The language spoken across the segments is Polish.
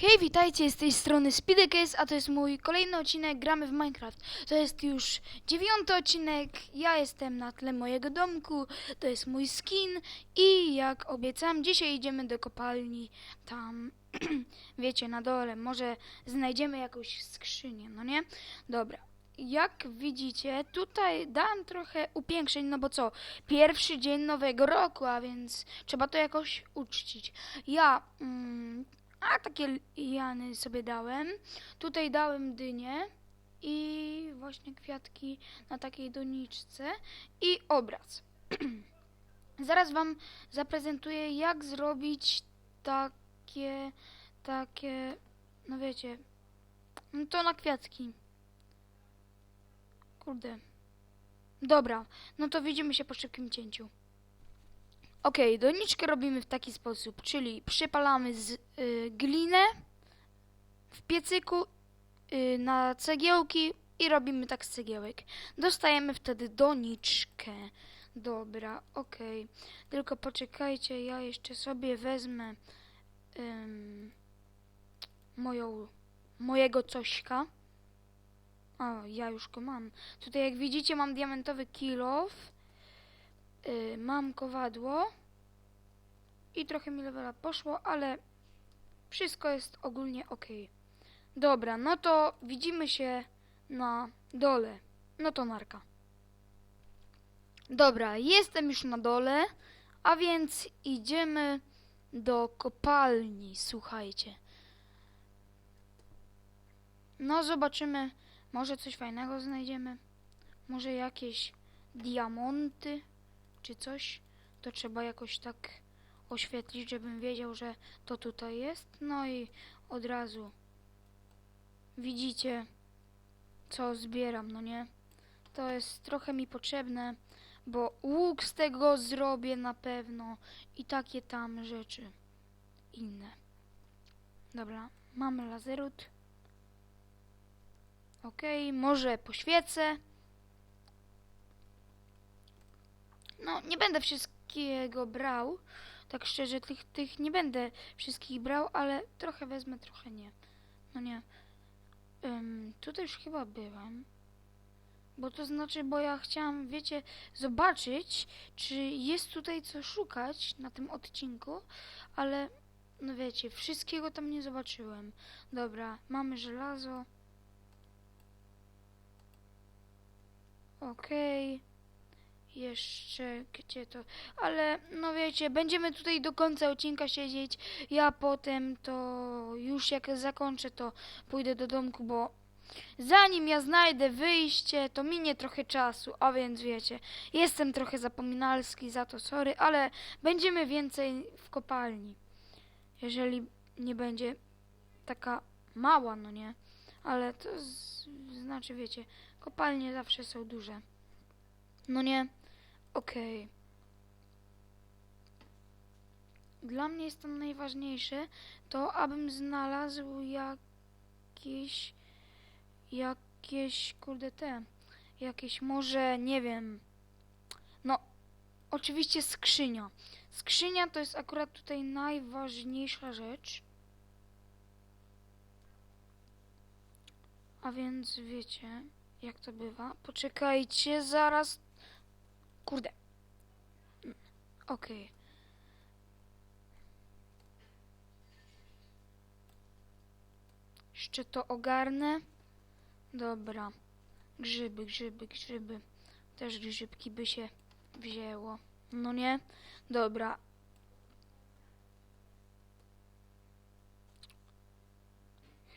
Hej, witajcie z tej strony Speedcase, a to jest mój kolejny odcinek Gramy w Minecraft. To jest już dziewiąty odcinek, ja jestem na tle mojego domku, to jest mój skin i jak obiecałem, dzisiaj idziemy do kopalni, tam, wiecie, na dole, może znajdziemy jakąś skrzynię, no nie? Dobra. Jak widzicie, tutaj dałem trochę upiększeń, no bo co, pierwszy dzień nowego roku, a więc trzeba to jakoś uczcić. Ja mm, a takie liany sobie dałem. Tutaj dałem dynię i właśnie kwiatki na takiej doniczce i obraz. Zaraz wam zaprezentuję jak zrobić takie takie no wiecie no to na kwiatki. Kurde. Dobra, no to widzimy się po szybkim cięciu. Okej, doniczkę robimy w taki sposób, czyli przypalamy z, y, glinę w piecyku y, na cegiełki i robimy tak z cegiełek. Dostajemy wtedy doniczkę. Dobra, okej. Tylko poczekajcie, ja jeszcze sobie wezmę ym, moją, mojego cośka. O, ja już go mam. Tutaj jak widzicie mam diamentowy kilof. Y, mam kowadło i trochę mi levela poszło, ale wszystko jest ogólnie ok. Dobra, no to widzimy się na dole. No to narka. Dobra, jestem już na dole, a więc idziemy do kopalni, słuchajcie. No zobaczymy, może coś fajnego znajdziemy. Może jakieś diamonty czy coś, to trzeba jakoś tak oświetlić, żebym wiedział, że to tutaj jest. No i od razu widzicie, co zbieram, no nie? To jest trochę mi potrzebne, bo łuk z tego zrobię na pewno i takie tam rzeczy inne. Dobra, mamy lazerut. Okej, może poświecę. No, nie będę wszystkiego brał. Tak szczerze, tych, tych nie będę wszystkich brał, ale trochę wezmę, trochę nie. No nie. Ym, tutaj już chyba byłam. Bo to znaczy, bo ja chciałam, wiecie, zobaczyć, czy jest tutaj co szukać na tym odcinku, ale no wiecie, wszystkiego tam nie zobaczyłem. Dobra, mamy żelazo. Okej. Jeszcze gdzie to? Ale no wiecie, będziemy tutaj do końca odcinka siedzieć. Ja potem to już jak zakończę, to pójdę do domku, bo zanim ja znajdę wyjście, to minie trochę czasu, a więc wiecie, jestem trochę zapominalski za to, sorry, ale będziemy więcej w kopalni. Jeżeli nie będzie taka mała, no nie? Ale to znaczy, wiecie, kopalnie zawsze są duże. No nie? Okej. Dla mnie jest tam najważniejsze to, abym znalazł jakieś, jakieś, kurde te, jakieś może, nie wiem, no, oczywiście skrzynia. Skrzynia to jest akurat tutaj najważniejsza rzecz. A więc wiecie, jak to bywa. Poczekajcie, zaraz. Kurde. Okej. Jeszcze to ogarnę. Dobra. Grzyby, grzyby, grzyby. Też grzybki by się wzięło. No nie? Dobra.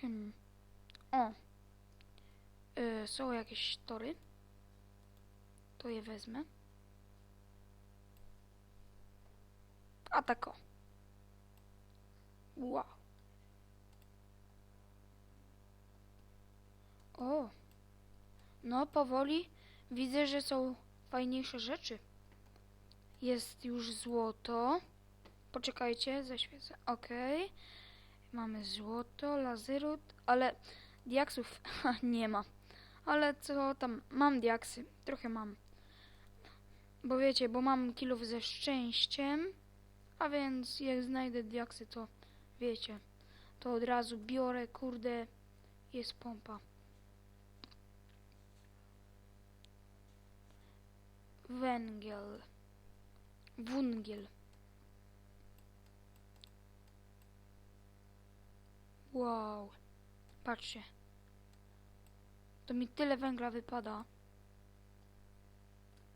Hmm. O. Y, są jakieś tory. To je wezmę. A tak o. Wow. O. No, powoli widzę, że są fajniejsze rzeczy. Jest już złoto. Poczekajcie, zaświecę. Okej. Mamy złoto, lazerut, ale diaksów nie ma. Ale co tam? Mam diaksy. Trochę mam. Bo wiecie, bo mam kilów ze szczęściem. A więc jak znajdę diaksy, to wiecie. to od razu biorę, kurde, jest pompa. Węgiel. Wungiel. Wow. Patrzcie. To mi tyle węgla wypada.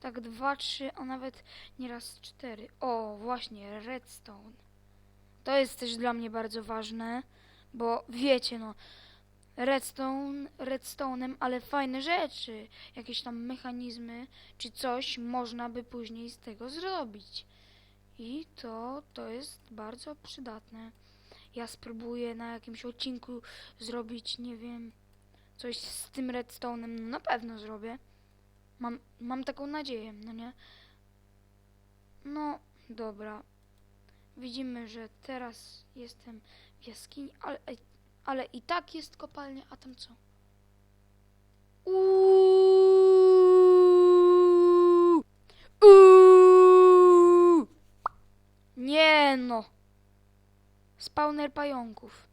Tak dwa, trzy, a nawet nieraz cztery. O, właśnie, redstone. To jest też dla mnie bardzo ważne, bo wiecie, no, redstone, redstone'em, ale fajne rzeczy, jakieś tam mechanizmy, czy coś można by później z tego zrobić. I to, to jest bardzo przydatne. Ja spróbuję na jakimś odcinku zrobić, nie wiem, coś z tym redstone'em. No na pewno zrobię. Mam, mam taką nadzieję, no nie? No, dobra. Widzimy, że teraz jestem w jaskini, ale, ale i tak jest kopalnia, a tam co? Uuuu! Uuuu! Nie no! Spawner pająków.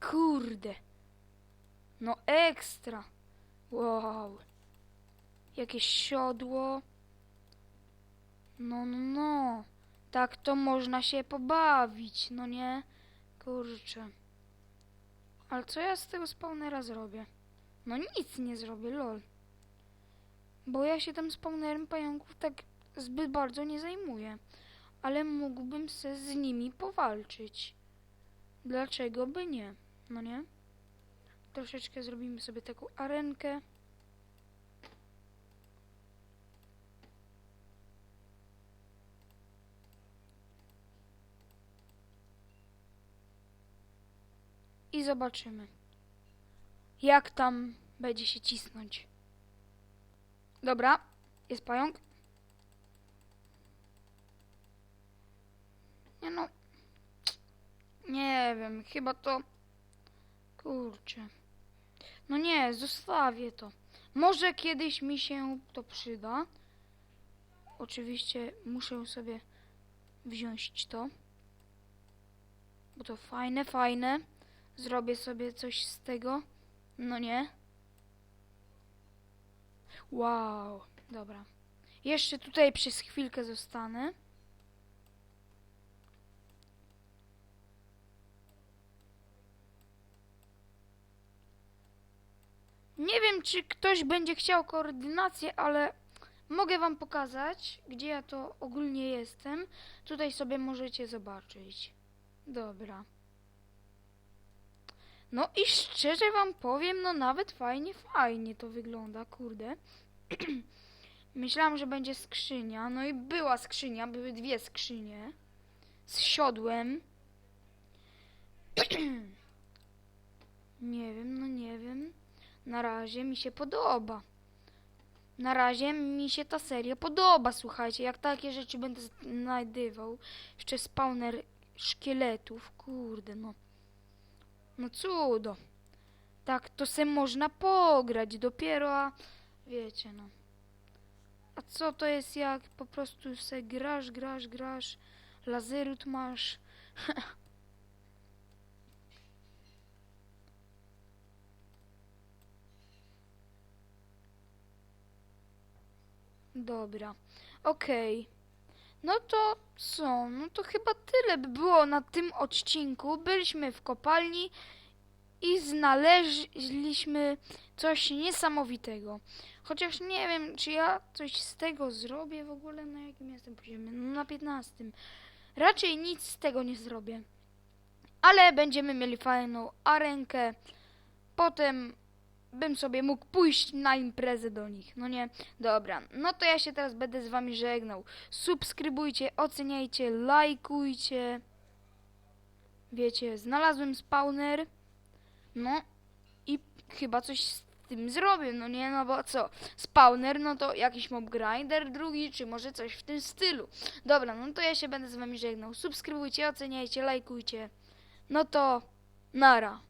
Kurde. No ekstra. Wow. Jakieś siodło. No, no, no. Tak to można się pobawić, no nie? Kurczę. Ale co ja z tego spawnera zrobię? No nic nie zrobię, lol. Bo ja się tym spawnerem pająków tak zbyt bardzo nie zajmuję. Ale mógłbym se z nimi powalczyć. Dlaczego by nie? No nie? Troszeczkę zrobimy sobie taką arenkę. I zobaczymy, jak tam będzie się cisnąć. Dobra, jest pająk. Nie no. Nie wiem, chyba to. Kurczę. No nie, zostawię to. Może kiedyś mi się to przyda. Oczywiście muszę sobie wziąć to. Bo to fajne, fajne. Zrobię sobie coś z tego. No nie. Wow, dobra. Jeszcze tutaj przez chwilkę zostanę. Nie wiem, czy ktoś będzie chciał koordynację, ale mogę wam pokazać, gdzie ja to ogólnie jestem. Tutaj sobie możecie zobaczyć. Dobra. No i szczerze wam powiem, no nawet fajnie, fajnie to wygląda, kurde. Myślałam, że będzie skrzynia, no i była skrzynia, były dwie skrzynie. Z siodłem. nie wiem, no nie wiem. Na razie mi się podoba. Na razie mi się ta seria podoba, słuchajcie. Jak takie rzeczy będę znajdywał. Jeszcze spawner szkieletów, kurde, no. No cudo. Tak to se można pograć dopiero, a wiecie, no. A co to jest jak po prostu se grasz, grasz, grasz, lazerut masz. Dobra, okej. No to co? No to chyba tyle by było na tym odcinku. Byliśmy w kopalni i znaleźliśmy coś niesamowitego. Chociaż nie wiem, czy ja coś z tego zrobię w ogóle, na jakim jestem poziomie. No na 15. Raczej nic z tego nie zrobię. Ale będziemy mieli fajną arenkę. Potem bym sobie mógł pójść na imprezę do nich. No nie? Dobra. No to ja się teraz będę z wami żegnał. Subskrybujcie, oceniajcie, lajkujcie. Wiecie, znalazłem spawner. No i chyba coś z tym zrobię, no nie, no bo co? Spawner, no to jakiś mob grinder drugi, czy może coś w tym stylu. Dobra, no to ja się będę z wami żegnał. Subskrybujcie, oceniajcie, lajkujcie. No to nara.